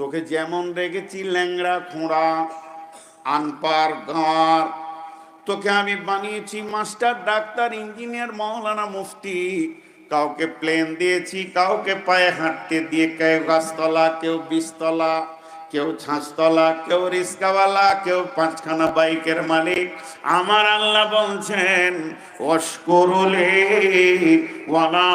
তোকে যেমন রেখেছি ল্যাংড়া খোঁড়া, আনপার গাঁর তোকে আমি বানিয়েছি মাস্টার, ডাক্তার, ইঞ্জিনিয়ার, মৌলানা মুফতি। কাউকে প্লেন দিয়েছি, কাউকে পায়ে হাঁটতে দিয়ে কেউ গাছতলা, কেউ বিশতলা কেউ ছাঁচতলা, কেউ রিস্কাওয়ালা, কেউ পাঁচখানা বাইকের মালিক। আমার আল্লাহ বলছেন অস্করুলে ওয়ালা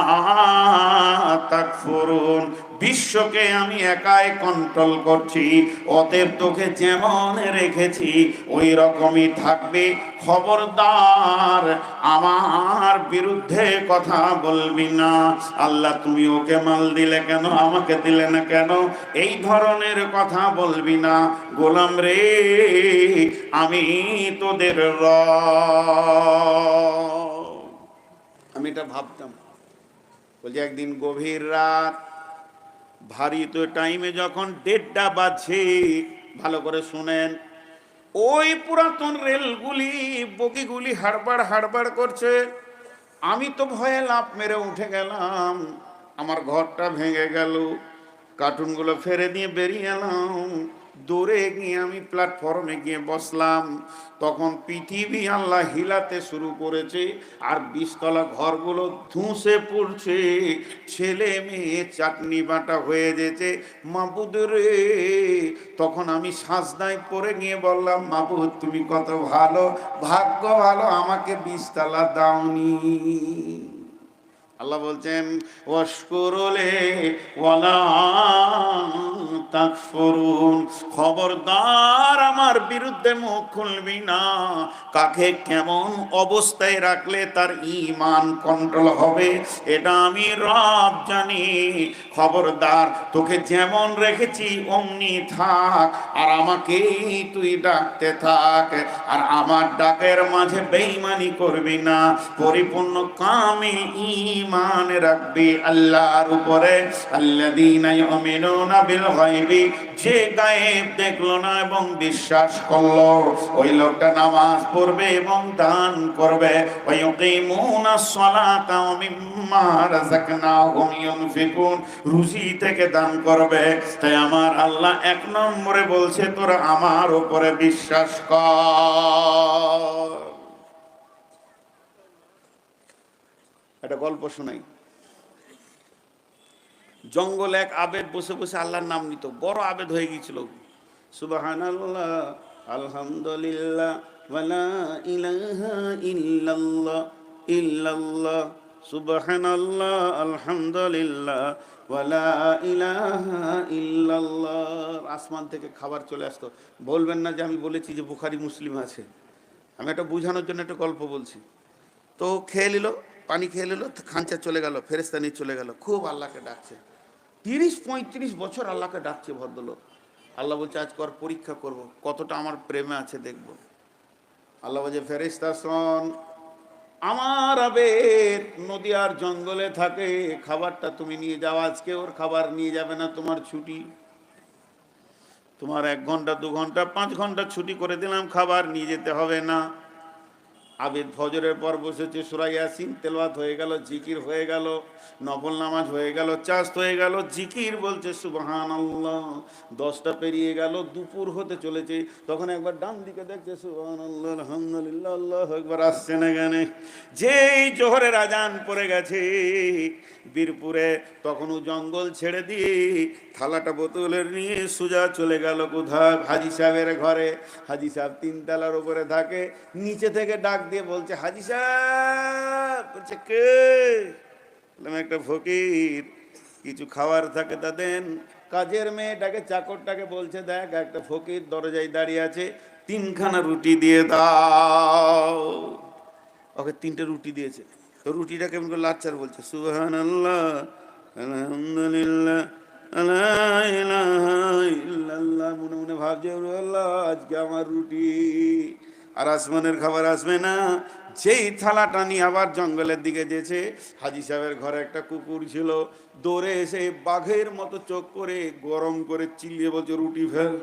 তাকফুরুন বিশ্বকে আমি একাই কন্ট্রোল করছি, অতএব তোকে যেমন রেখেছি ওই রকমই থাকবে। খবরদার, আমার বিরুদ্ধে কথা বলবি না। আল্লাহ, তুমি ওকে মাল দিলে কেন, আমাকে দিলে না কেন? এই ধরনের কথা বলবি না। গোলাম রে, আমি তোদের র আমি এটা ভাবতাম। বলছি, একদিন গভীর রাত ভারী তো টাইমে যখন দেড়টা বাজছে ভালো করে শুনেন। ওই পুরাতন রেলগুলি বগিগুলি হাড়বাড় হাড়বাড় করছে। আমি তো ভয়ে লাভ মেরে উঠে গেলাম, আমার ঘরটা ভেঙে গেল কার্টুনগুলো ফেরে দিয়ে বেরিয়ে এলাম। দৌড়ে গিয়ে আমি প্ল্যাটফর্মে গিয়ে বসলাম। তখন পৃথিবী আল্লাহ হিলাতে শুরু করেছে আর বিশতলা ঘরগুলো ধুঁসে পড়ছে। ছেলে মেয়ে চাটনি বাটা হয়ে যেতে, মাবুদ রে। তখন আমি সাজদায় পরে গিয়ে বললাম, মাবুদ, তুমি কত ভালো। ভাগ্য ভালো, আমাকে বিশতলা দাওনি। আল্লাহ বলছেন, ওয়াশকুরুলে খবরদার আমার বিরুদ্ধে মুখ খুলবি না। কাকে কেমন অবস্থায় রাখলে তার ঈমান কন্ট্রোল হবে, এটা আমি রব জানি। খবরদার, তোকে যেমন রেখেছি, অমনি থাক। আর আমাকেই তুই ডাকতে থাক। আর আমার ডাকের মাঝে বেঈমানি করবি না। পরিপূর্ণ কামে ঈমান রাখবি আল্লাহর উপরে। যে গায়েব দেখল না এবং বিশ্বাস করল, ওই লোকটা নামাজ পড়বে এবং দান করবে। রুজি থেকে দান করবে। তাই আমার আল্লাহ এক নম্বরে বলছে, তোরা আমার উপরে বিশ্বাস কর। একটা গল্প শোনাই। জঙ্গল এক আবেদ বসে বসে আল্লাহর নাম নিত। বড় আবেদ হয়ে গিয়েছিল। সুবাহান আল্লাহ আলহামদুলিল্লাহ, ওয়ালা ইলাহা আলহামদুলিল্লাহ ইলাহা আসমান থেকে খাবার চলে আসতো। বলবেন না যে আমি বলেছি যে বুখারি, মুসলিম আছে। আমি একটা বোঝানোর জন্য একটা গল্প বলছি। তো খেয়ে নিল। পানি খেয়ে নিল খাঞ্চা চলে গেল ফেরেস্তা নিয়ে চলে গেল। খুব আল্লাহকে ডাকছে। তিরিশ, পঁয়ত্রিশ বছর আল্লাহকে ডাকছে ভদ্রলোক। আল্লাহ বলছে আজ কর পরীক্ষা করব। কতটা আমার প্রেমে আছে দেখব। আল্লাহ বলছে ফেরেস্তা শোন, আমার আবেদ নদী আর জঙ্গলে থাকে। খাবারটা তুমি নিয়ে যাও। আজকে ওর খাবার নিয়ে যাবে না তোমার ছুটি। তোমার এক ঘণ্টা, দু ঘণ্টা, পাঁচ ঘণ্টা ছুটি করে দিলাম। খাবার নিয়ে যেতে হবে না। আবেদ ফজরের পর বসেছে সুরাই ইয়াসিন, তেলওয়াত হয়ে গেল, জিকির হয়ে গেল, নফল নামাজ হয়ে গেল, চাস্ত হয়ে গেল, জিকির বলছে সুবহান আল্লাহ দশটা পেরিয়ে গেল, দুপুর হতে চলেছে। তখন একবার ডান দিকে দেখছে সুবহান আল্লাহ আলহামদুলিল্লাহ, আল্লাহ একবার আসছে না কেন? যেই জোহরের আজান পড়ে গেছে, বীরপুরে তখনও জঙ্গল ছেড়ে দিয়ে থালাটা বোতলের নিয়ে সোজা চলে গেল কোথাও হাজি সাহেবের ঘরে। হাজি সাহেব তিনতলার উপরে থাকে, নিচে থেকে ডাক দিয়ে বলছে, হাজি সাহেব, বলছে, কে? বললাম, একটা ফকির, কিছু খাবার থাকে তা দেন। কাজের মেয়েটাকে, চাকরটাকে বলছে, দেখ, একটা ফকির দরজায় দাঁড়িয়ে আছে, তিনখানা রুটি দিয়ে দাও। ওকে তিনটে রুটি দিয়েছে। তো রুটিটা কেমন করে লাচ্চার বলছে সুহান আল্লাহ মনে মনে ভাবছে "ওরে আল্লাহ, আজকে আমার রুটি। আর আসমানের খাবার আসবে না। যেই থালাটা নিয়ে আবার জঙ্গলের দিকে যেছে, হাজি সাহেবের ঘরে একটা কুকুর ছিল, দৌড়ে এসে বাঘের মতো চোখ করে গরম করে চিলিয়ে বলছে, রুটি ফেল।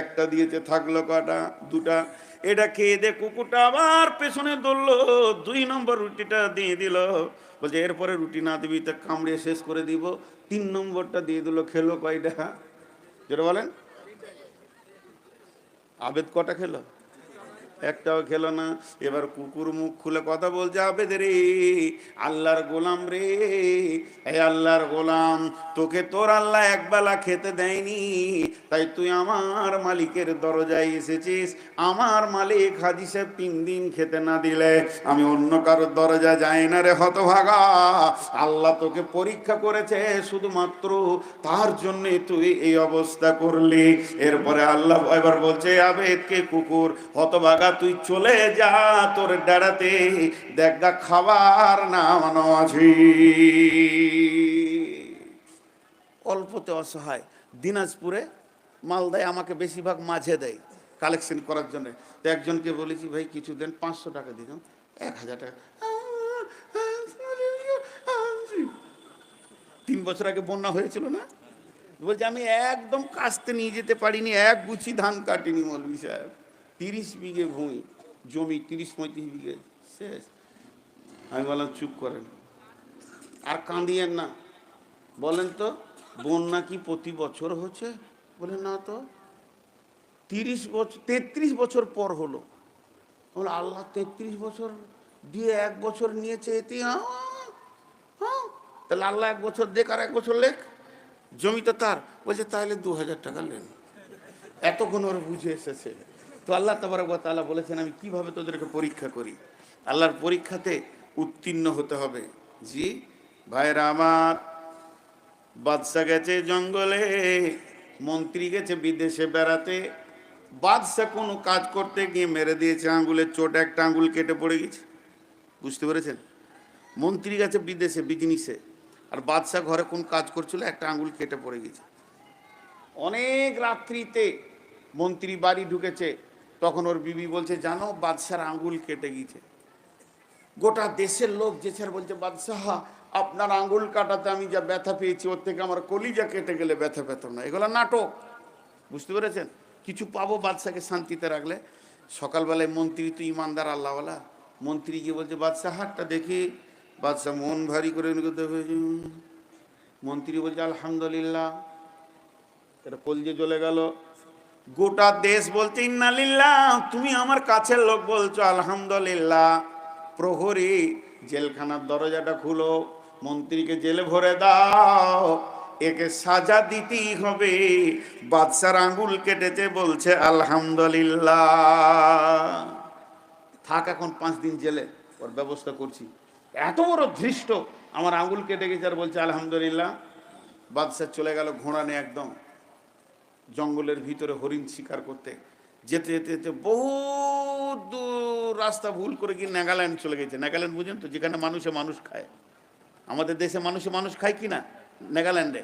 একটা দিয়েছে, থাকল কটা? দুটা। এটা খেয়ে দে কুকুরটা আবার পেছনে দৌড়লো, দুই নম্বর রুটিটা দিয়ে দিল। বলছে, এরপরে রুটি না দিবি, তা কামড়ে শেষ করে দিব। তিন নম্বরটা দিয়ে দিল, খেলো কয়টা? যেটা বলেন। আবেদ কটা খেলো? একটাও খেলো না। এবার কুকুর মুখ খুলে কথা বলছে, আবেদ রে, আল্লাহর গোলাম রে এই আল্লাহর গোলাম, তোকে তোর আল্লাহ একবেলা খেতে দেয়নি, তাই তুই আমার মালিকের দরজায় এসেছিস। আমার মালিক সাহেব তিন দিন খেতে না দিলে আমি অন্য কারোর দরজা যাই না রে হতভাগা। আল্লাহ তোকে পরীক্ষা করেছে শুধুমাত্র, তার জন্য তুই এই অবস্থা করলি। এরপরে আল্লাহ এবার বলছে আবেদকে কুকুর হতভাগা তুই চলে যা তোর ডাড়াতে দেখা খাবার নামানো আছে অল্পতে অসহায়। দিনাজপুরে মাল দেয় আমাকে বেশিরভাগ মাঝে দেয় কালেকশন করার জন্য। তো একজনকে বলেছি, ভাই কিছু দেন পাঁচশো টাকা দিতাম এক হাজার টাকা। তিন বছর আগে বন্যা হয়েছিল না? বলছে, আমি একদম কাস্তে নিয়ে যেতে পারিনি, এক গুছি ধান কাটিনি মৌলভি সাহেব। তিরিশ বিঘে ভূমি, জমি তিরিশ পঁয়ত্রিশ বিঘে, শেষ। আমি বললাম, চুপ করেন। আর কাঁদিয়েন না। বলেন তো বন্যা কি প্রতি বছর হচ্ছে? বলে, না তো। তিরিশ বছর তেত্রিশ বছর পর হলো। বলে, আল্লাহ তেত্রিশ বছর দিয়ে এক বছর নিয়েছে এতে আহ। তাহলে আল্লাহ এক বছর দেখ আর এক বছর লেখ। জমি তো তার। বলছে, তাহলে দু হাজার টাকা নেন এতক্ষণ ওরা বুঝে এসেছে। তো আল্লাহ তালা বলেছেন, আমি কীভাবে তোদেরকে পরীক্ষা করি? আল্লাহর পরীক্ষাতে উত্তীর্ণ হতে হবে। জি ভাইরা আমার, বাদশা গেছে জঙ্গলে, মন্ত্রী গেছে বিদেশে বেড়াতে। বাদশা কোনো কাজ করতে গিয়ে মেরে দিয়েছে আঙ্গুলের চোট, একটা আঙ্গুল কেটে পড়ে গেছে। বুঝতে পেরেছেন? মন্ত্রী গেছে বিদেশে, বিজনেসে। আর বাদশা ঘরে কোন কাজ করছিল, একটা আঙ্গুল কেটে পড়ে গেছে। অনেক রাত্রিতে মন্ত্রী বাড়ি ঢুকেছে। তখন ওর বিবি বলছে, জানো, বাদশার আঙ্গুল কেটে গিয়েছে গোটা দেশের লোক যে স্যার বলছে, বাদশাহ, আপনার আঙ্গুল কাটাতে আমি যা ব্যথা পেয়েছি, ওর থেকে আমার কলিজা কেটে গেলে ব্যথা পেত না। এগুলো নাটক, বুঝতে পেরেছেন? কিছু পাবো বাদশাকে শান্তিতে রাখলে। সকালবেলায় মন্ত্রী তো ইমানদার আল্লাহওয়ালা। মন্ত্রী গিয়ে বলছে, বাদশাহ, হাতটা দেখি। বাদশাহ মন ভারী করে। মন্ত্রী বলছে, আলহামদুলিল্লাহ। এটা কলজে চলে গেল। গোটা দেশ বলছে ইন্নালিল্লাহ তুমি আমার কাছের লোক বলছো, আলহামদুলিল্লাহ। প্রহরী জেলখানার দরজাটা খুলো, মন্ত্রীকে জেলে ভরে দাও। একে সাজা দিতেই হবে। বাদশার আঙ্গুল কেটেছে, বলছে, আলহামদুলিল্লাহ। থাক এখন পাঁচ দিন জেলে, ওর ব্যবস্থা করছি। এত বড় ধৃষ্ট, আমার আঙ্গুল কেটে গেছে আর বলছে, আলহামদুলিল্লাহ। বাদশাহ চলে গেল ঘোড়া নিয়ে একদম জঙ্গলের ভিতরে হরিণ শিকার করতে। যেতে যেতে যেতে বহু দূর রাস্তা ভুল করে কি নাগাল্যান্ড চলে গেছে। নাগাল্যান্ড বুঝেন তো, যেখানে মানুষে মানুষ খায়। আমাদের দেশে মানুষে মানুষ খায় কি না? নাগাল্যান্ডে।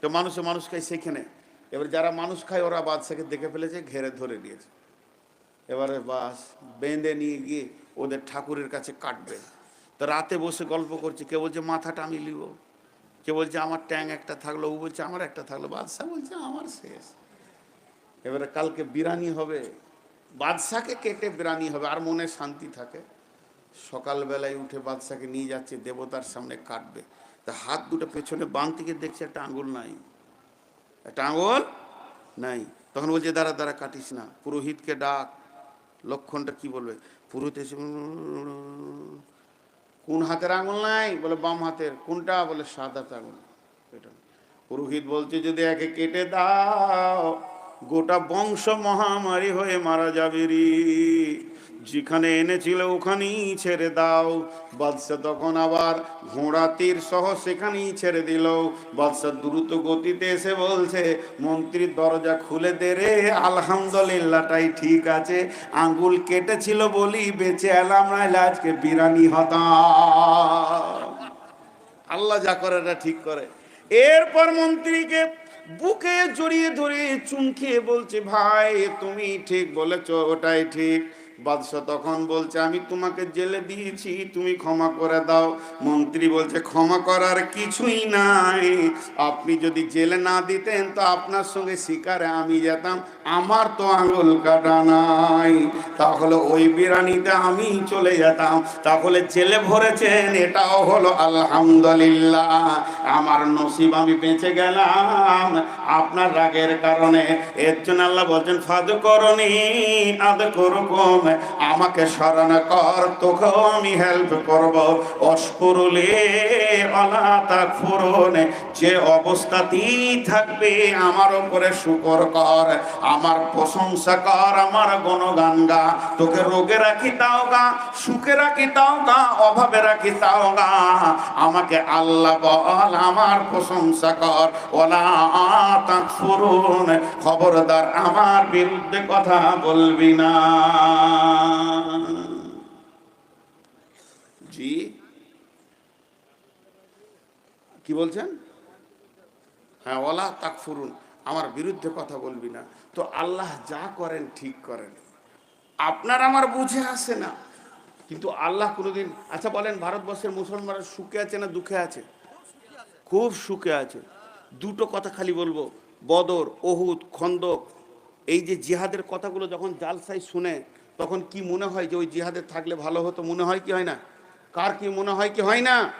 তো মানুষে মানুষ খায় সেখানে। এবার যারা মানুষ খায়, ওরা বাদশাকে দেখে ফেলেছে, ঘেরে ধরে দিয়েছে এবারে বাস বেঁধে নিয়ে গিয়ে ওদের ঠাকুরের কাছে কাটবে। তো রাতে বসে গল্প করছে কে বলছে, মাথাটা আমি নিব কে বলছে, আমার ট্যাং একটা থাকল। ও বলছে, আমার একটা থাকল। বাদশাহ বলছে, আমার শেষ। এবারে কালকে বিরানি হবে, বাদশাকে কেটে বিরানি হবে, আর মনে শান্তি থাকে। সকালবেলায় উঠে বাদশাকে নিয়ে যাচ্ছে, দেবতার সামনে কাটবে। তা হাত দুটো পেছনে বাম থেকে দেখছে একটা আঙুল নাই। একটা আঙুল নাই। তখন বলছে, দাঁড়া দাঁড়া, কাটিস না। পুরোহিতকে ডাক। লক্ষণটা কি বলবে? পুরোহিত এসে কোন হাতের আঙুল নাই? বলে, বাম হাতের। কোনটা? বলে হাত আঙুল। এটা। পুরোহিত বলছে, যদি একে কেটে দাও গোটা বংশ মহামারী হয়ে মারা যাবে রে। যেখানে এনেছিল ওখানেই ছেড়ে দাও। বাদশাহ তখন আবার ঘোড়া তীর সহ সেখানেই ছেড়ে দিল। বাদশাহ দ্রুত গতিতে এসে বলছে মন্ত্রীর দরজা খুলে দে রে আলহামদুলিল্লাহটাই ঠিক আছে। আঙ্গুল কেটেছিল বলি বেঁচে এলাম নাইলে আজকে বিরানি হতাম। আল্লাহ যা করে এটা ঠিক করে। এরপর মন্ত্রীকে বুকে জড়িয়ে ধরে চুমকিয়ে বলছে, ভাই, তুমি ঠিক বলেছ, ওটাই ঠিক। বাদশাহ তখন বলছে, আমি তোমাকে জেলে দিয়েছি, তুমি ক্ষমা করে দাও। মন্ত্রী বলছে, ক্ষমা করার কিছুই নাই। আপনি যদি জেলে না দিতেন তো আপনার সঙ্গে শিকারে আমি যেতাম। আমার তো আঙুল কাটা নাই। তাহলে ওই বিরানিতে আমি চলে যেতাম। তাহলে জেলে ভরেছেন, এটাও হলো আলহামদুলিল্লাহ। আমার নসিব আমি বেঁচে গেলাম। আপনার রাগের কারণে। এর জন্য আল্লাহ বলছেন ফাদ করনি আদ করকম আমাকে স্মরণ কর, তোকেও আমি হেল্প করব। অস্ফুরুলে অলা তাক যে অবস্থাতেই থাকবে, আমার ওপরে শুকর কর। আমার প্রশংসা কর, আমার গণগান গা। তোকে রোগে রাখি তাও গা, সুখে রাখি তাও গা, অভাবে রাখি তাও গা। আমাকে আল্লাহ বল, আমার প্রশংসা কর। ওলা তাক ফুরুন খবরদার আমার বিরুদ্ধে কথা বলবি না। জি? কি বলছেন? হ্যাঁ ওলা তাক ফুরুন আমার বিরুদ্ধে কথা বলবি না। তো আল্লাহ যা করেন ঠিক করেন। আপনার আমার বুঝে আসে না। কিন্তু আল্লাহ কোনোদিন আচ্ছা বলেন, ভারতবর্ষের মুসলমানরা সুখে আছে না দুঃখে আছে? খুব সুখে আছে। দুটো কথা খালি বলব। বদর, ওহুদ, খন্দক, এই যে জিহাদের কথাগুলো যখন জালসাই শুনে, তখন কি মনে হয় যে ওই জিহাদে থাকলে ভালো হতো? মনে হয় কি হয় না? কার কি মনে হয় কি হয় না?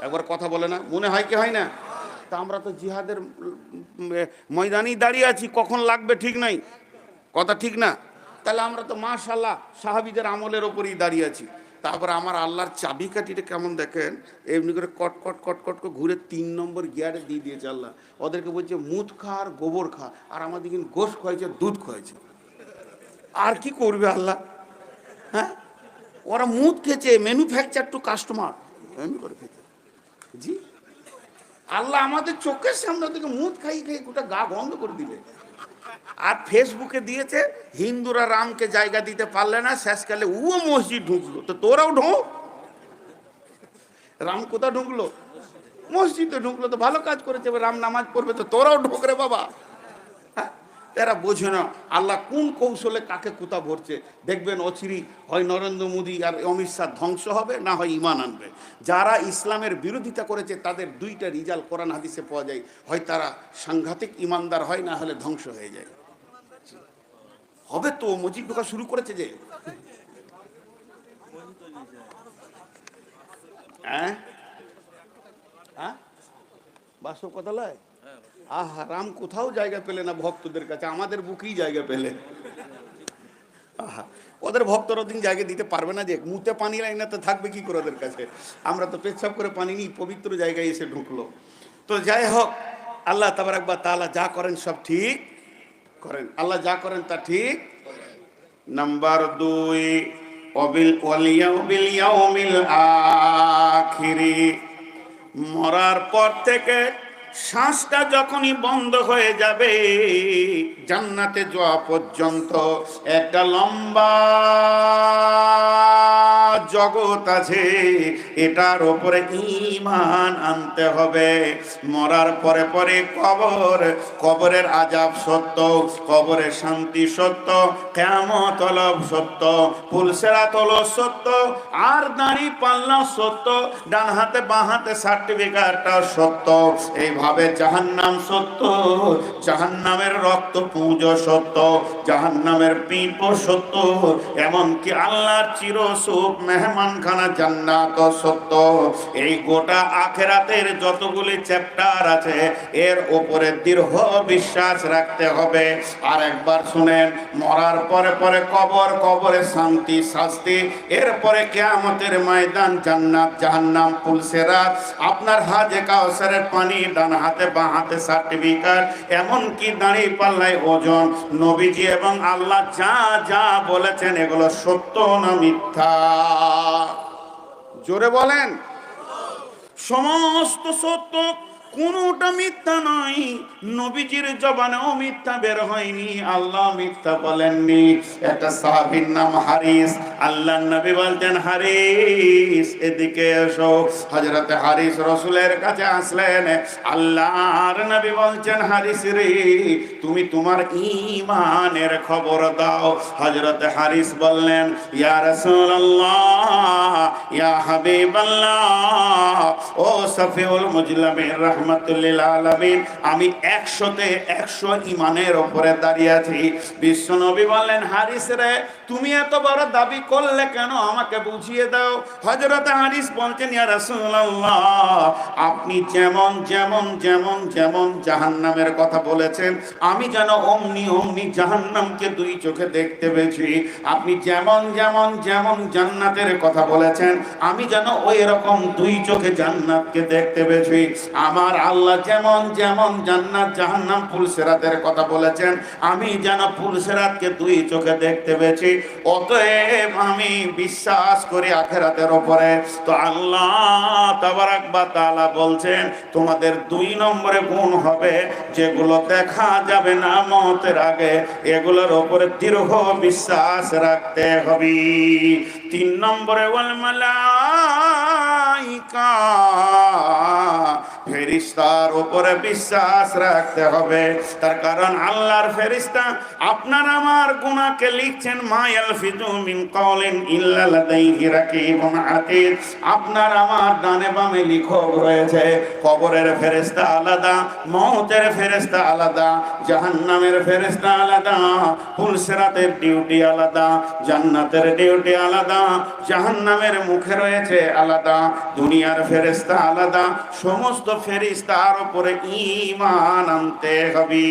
একবার কথা বলে না। মনে হয় কি হয় না? তা আমরা তো জিহাদের ময়দানেই দাঁড়িয়ে আছি, কখন লাগবে ঠিক নাই? কথা ঠিক না? তাহলে আমরা তো মাশাল্লাহ সাহাবিদের আমলের ওপরেই দাঁড়িয়ে আছি। তারপর আমার আল্লাহর চাবিকাঠিটা কেমন দেখেন? এমনি করে কট কট কট কট করে ঘুরে তিন নম্বর গিয়ারে দিয়ে দিয়েছে আল্লাহ। ওদেরকে বলছে, মুদ খা আর গোবর খা। আর আমাদের কিন্তু গোশ খয়েছে দুধ খয়েছে আর কি করবে আল্লাহ? হ্যাঁ? ওরা মুদ খেয়েছে ম্যানুফ্যাকচার টু কাস্টমার এমনি করে খেয়েছে। জি? আল্লাহ আমাদের চোখের সামনে থেকে মুদ খাই খাই গোটা গা বন্ধ করে দিলে। আর ফেসবুকে দিয়েছে, হিন্দুরা রামকে জায়গা দিতে পারলে না, শেষকালে ও মসজিদ ঢুকলো। তো তোরাও ঢোক রাম কোথা ঢুকলো? মসজিদে ঢুকলো তো ভালো কাজ করেছে রাম নামাজ পড়বে তো তোরাও ঢোক রে বাবা? এরা বোঝে না। আল্লাহ কোন কৌশলে কাকে কোথা ভরছে? দেখবেন অচিরি হয় নরেন্দ্র মোদী আর অমিত শাহ ধ্বংস হবে, না হয় ইমান আনবে। যারা ইসলামের বিরোধিতা করেছে, তাদের দুইটা রিজাল্ট কোরআন হাদিসে পাওয়া যায়। হয় তারা সাংঘাতিক ইমানদার হয়, না হলে ধ্বংস হয়ে যায়। হবে তো, মজিদ ঢোকা শুরু করেছে যে। হ্যাঁ? হ্যাঁ? বাস্তব কথা লয়? আহা রাম কোথাও জায়গা পেলে না ভক্তদের কাছে, আমাদের বুকেই জায়গা পেলে। আহা, ওদের ভক্তরা দিন জায়গা দিতে পারবে না যে, মুতে পানি লাইন তো থাকবে কি করে ওদের কাছে? আমরা তো পেচ্ছাপ করে পানি নিই পবিত্র জায়গায় এসে ঢুকলো। তো যাই হোক, আল্লাহ তাবার একবার তালা যা করেন সব ঠিক করেন। আল্লাহ যা করেন তা ঠিক নাম্বার দুই, অবিল, ওয়ালিয়াউবিল ইয়াউমিল আখিরি। মরার পর থেকে শ্বাসটা যখনই বন্ধ হয়ে যাবে জান্নাতে যাওয়া পর্যন্ত একটা লম্বা জগৎ আছে, এটার ওপরে ইমান আনতে হবে। মরার পরে পরে কবর, কবরের আজাব সত্য, কবরের শান্তি সত্য কেমন সত্য পুলসেরা তল সত্য, আর দাঁড়ি পাল্লা সত্য, ডান হাতে বাঁ হাতে সার্টিফিকেটটা সত্য। এইভাবে জাহান্নাম সত্য, জাহান্নামের রক্ত পুজো সত্য, জাহান্নামের পিঠ সত্য, এমনকি আল্লাহর চির সুখ মেহমানখানা জান্নাত সত্য। এই গোটা আখেরাতের যতগুলি চ্যাপ্টার আছে, এর উপরে দৃঢ় বিশ্বাস রাখতে হবে। আর একবার শুনেন, মরার পরে পরে কবর, কবরে শান্তি, শাস্তি, এরপরে কেয়ামতের ময়দান, জান্নাত, জাহান্নাম পুলসেরাত আপনার হাজে কাউসারের পানি, ডান হাতে, বাঁ হাতে সার্টিফিকেট, এমনকি দাঁড়িয়ে পাল্লায় ওজন। নবীজি এবং আল্লাহ যা যা বলেছেন, এগুলো সত্য না মিথ্যা? জোরে বলেন। সমস্ত সত্য কোনটা মিথ্যা নয় নবীজির জবানেও মিথ্যা বের হয়নি। আল্লাহ মিথ্যা বলেননি। একটা সাহাবীর নাম হারিস। আল্লাহ নবী বলতেন, হারিস, এদিকে এসো। হযরতে হারিস রসুলের কাছে আসলেন। আল্লাহর নবী বলছেন, হারিস রে, তুমি তোমার ঈমানের খবর দাও। হযরতে হারিস বললেন, ইয়া রাসূলুল্লাহ, ইয়া হাবিবাল্লাহ, ও সফিউল মুজলামিন রাহমাতুল্লিল আলমিন আমি একশোতে একশো ইমানের ওপরে দাঁড়িয়ে আছি। বিশ্ব নবী বললেন হারিস রে তুমি এত বড় দাবি করলে কেন? আমাকে বুঝিয়ে দাও। হজরত হারিস বলছেন আপনি যেমন যেমন যেমন যেমন জাহান্নামের কথা বলেছেন, আমি যেন অমনি অমনি জাহান্নামকে দুই চোখে দেখতে পেয়েছি। আপনি যেমন যেমন যেমন জান্নাতের কথা বলেছেন, আমি যেন ওই রকম দুই চোখে জান্নাতকে দেখতে পেয়েছি। আমার আল্লাহ যেমন যেমন জান্নাত, জাহান্নাম ফুলসেরাতের কথা বলেছেন, আমি যেন পুলসেরাতকে দুই চোখে দেখতে পেয়েছি। অতএব আমি বিশ্বাস করি আখেরাতের ওপরে তো আল্লাহ তাবারাক বা তালা বলছেন, তোমাদের দুই নম্বরে গুণ হবে, যেগুলো দেখা যাবে না মতের আগে, এগুলোর ওপরে দীর্ঘ বিশ্বাস রাখতে হবে। তিন নম্বরে ওয়াল মালাইকা। ফেরিস্তার উপরে বিশ্বাস রাখতে হবে। তার কারণ আল্লাহর ফেরিস্তা, আপনার আমার গুনাহকে লিখছেন মায়াল ফিজু মিন কওলিন ইল্লা লাদাইহি রাকিবুন আতীদ। আপনার আমার ডানে বামে লিখক রয়েছে, কবরের ফেরেশতা আলাদা মওতের ফেরেশতা আলাদা, জাহান্নামের ফেরেশতা আলাদা, ফুলসিরাতের ডিউটি আলাদা, জান্নাতের ডিউটি আলাদা জাহান্নামের মুখে রয়েছে আলাদা, দুনিয়ার ফেরেশতা আলাদা, সমস্ত ফেরেশতার উপরে ঈমান আনতে হবে।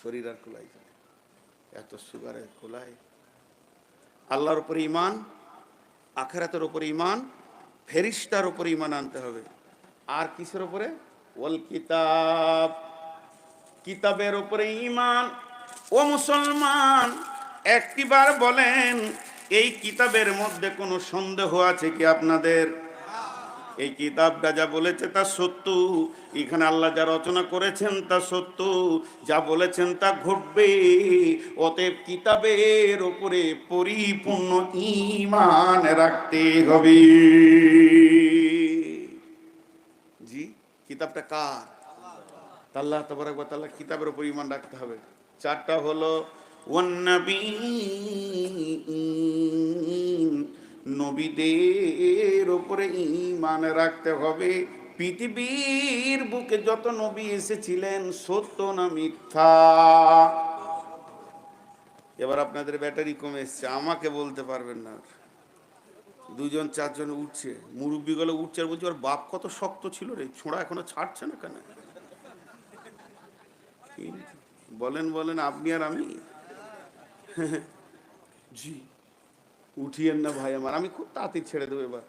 শরীর আর খোলাই এত সুগারের খোলাই আল্লাহর উপরে ইমান আখেরাতের উপরে ইমান ফেরিস্তার উপরে ইমান আনতে হবে। আর কিসের উপরে? ওয়াল কিতাব। কিতাবের উপরে ইমান ও মুসলমান, একটিবার বলেন, এই কিতাবের মধ্যে কোনো সন্দেহ আছে কি আপনাদের? এই কিতাবটা যা বলেছে, তা সত্য। এখানে আল্লাহ যা রচনা করেছেন তা সত্য। যা বলেছেন তা ঘটবে। অতএব কিতাবের ওপরে পরিপূর্ণ ঈমান রাখতে হবে। জি, কিতাবটা কার? তা আল্লাহ তাবারাক ওয়া তাআলা কিতাবের উপর ইমান রাখতে হবে। চারটা হলো নবীদের ওপরে ইমান রাখতে হবে। পৃথিবীর বুকে যত নবী এসেছিলেন, সত্য না মিথ্যা? এবার আপনাদের ব্যাটারি কমে এসছে, আমাকে বলতে পারবেন না। দুজন, চারজন উঠছে মুরব্বীগুলো উঠছে আর বলছে, ওর বাপ কত শক্ত ছিল রে, ছোঁড়া এখনও ছাড়ছে না কেন? বলেন বলেন, আপনি আর আমি? জি। উঠিয়েন না ভাই আমার, আমি খুব তাড়াতাড়ি ছেড়ে দেবো এবার।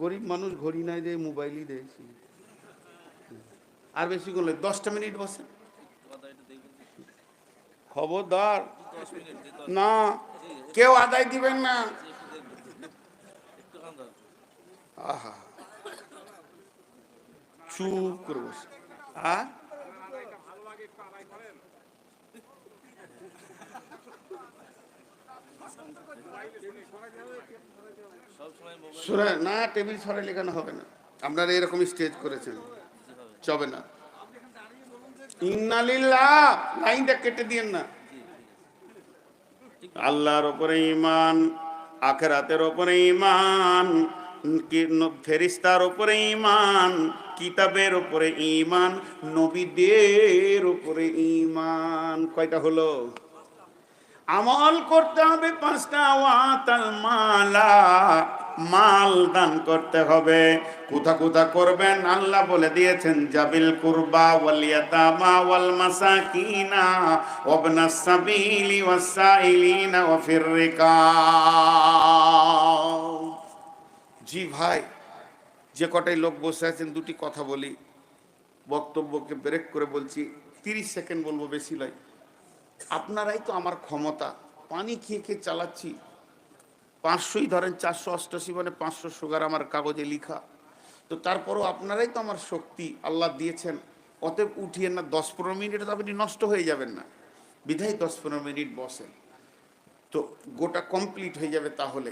গরিব মানুষ ঘড়ি নাই দেয়, মোবাইলই দিয়েছি আর বেশি করলে, দশটা মিনিট বসে খবরদার। না, কেউ আদায় দিবেন না। আহা। চুপ করে বসে। না, টেবিল সরাই লেখানো হবে না। আপনারা এরকম স্টেজ করেছেন। চবে কেটে দিয়েন না। আল্লাহর ওপরে ইমান আখেরাতের উপরে ইমান ফেরিস্তার উপরে ইমান কিতাবের উপরে ইমান নবীদের উপরে ইমান কয়টা হলো? আমল করতে হবে পাঁচটা। ওয়াতাল মালা, মাল দান করতে হবে। কোথা কোথা করবেন, আল্লাহ বলে দিয়েছেন, জাবিল কুরবা ওয়াল ইয়াতামা ওয়াল মাসাকিনা ওয়াবনাস সাবিলি ওয়াস সাইলিনা ওয়া ফির জি ভাই, যে কটাই লোক বসে আছেন, দুটি কথা বলি। বক্তব্যকে ব্রেক করে বলছি, তিরিশ সেকেন্ড বলব বেশি নয়। আপনারাই তো আমার ক্ষমতা। পানি খেয়ে খেয়ে চালাচ্ছি। পাঁচশোই ধরেন, চারশো অষ্টাশি মানে পাঁচশো সুগার আমার কাগজে লিখা। তো তারপরও আপনারাই তো আমার শক্তি, আল্লাহ দিয়েছেন। অতএব উঠিয়ে না, দশ পনেরো মিনিটে তো আপনি নষ্ট হয়ে যাবেন না। বিধায় দশ পনেরো মিনিট বসেন। তো গোটা কমপ্লিট হয়ে যাবে তাহলে।